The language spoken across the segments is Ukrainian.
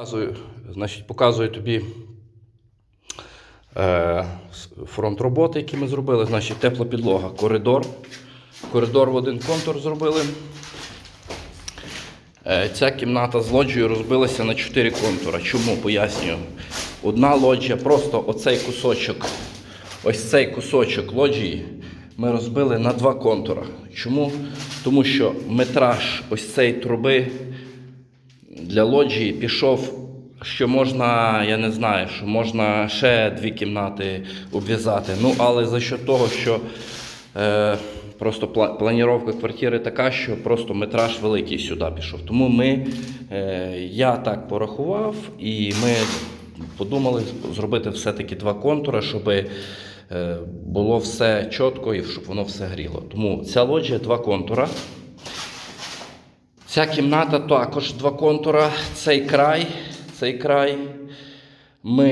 Показую, значить, показую тобі е, фронт роботи, який ми зробили. Значить, тепла підлога, коридор. Коридор в один контур зробили. Е, ця кімната з лоджією розбилася на 4 контура. Чому? Пояснюю. Одна лоджія, просто оцей кусочок, ось цей кусочок лоджії ми розбили на два контура. Чому? Тому що метраж ось цієї труби для лоджії пішов, що можна, я не знаю, що можна ще дві кімнати обв'язати. Ну, але за що того, що е, просто планіровка квартири така, що просто метраж великий сюди пішов. Тому ми, е, я так порахував, і ми подумали зробити все-таки два контури, щоб е, було все чітко і щоб воно все гріло. Тому ця лоджія два контура. Ця кімната також два контура. Цей край, цей край. Ми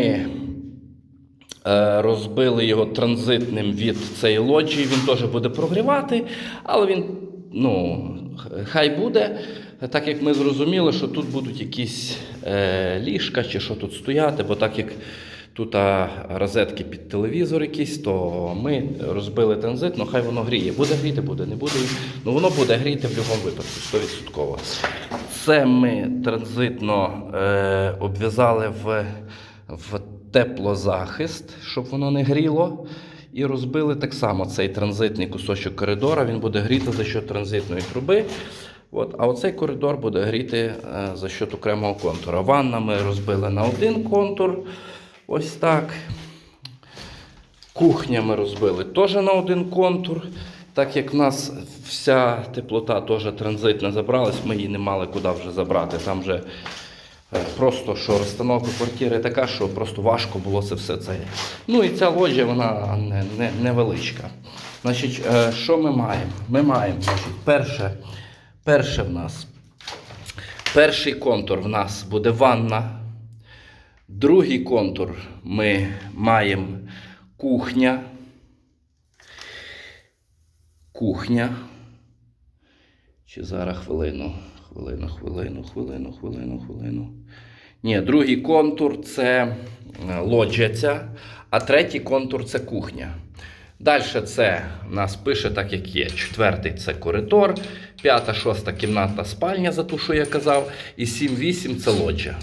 е, розбили його транзитним від цієї лоджії. Він теж буде прогрівати, але він, ну, хай буде. Так як ми зрозуміли, що тут будуть якісь е, ліжка чи що тут стояти, бо так як тут розетки під телевізор якісь, то ми розбили транзит, ну хай воно гріє. Буде гріти, буде, не буде. Ну воно буде гріти в будь-якому випадку, 100%. Це ми транзитно е, обв'язали в, в теплозахист, щоб воно не гріло. І розбили так само цей транзитний кусочок коридора. Він буде гріти за счет транзитної труби. От, а оцей коридор буде гріти е, за счет окремого контура. Ванна ми розбили на один контур. Ось так. Кухня ми розбили теж на один контур. Так як в нас вся теплота теж транзитна забралась, ми її не мали куди вже забрати. Там вже е, просто що розстановка квартири така, що просто важко було це все це. Ну і ця лоджія, вона не, не, невеличка. Значить, е, що ми маємо? Ми маємо, значить, перше, перше в нас. Перший контур в нас буде ванна. Другий контур ми маємо кухня. Кухня. Чи зараз хвилину, хвилину, хвилину, хвилину, хвилину, хвилину. Ні, другий контур це е, лоджія ця, а третій контур це кухня. Далі це нас пише так, як є. Четвертий це коридор, п'ята, шоста кімната спальня, за ту, що я казав, і 7-8 це лоджія.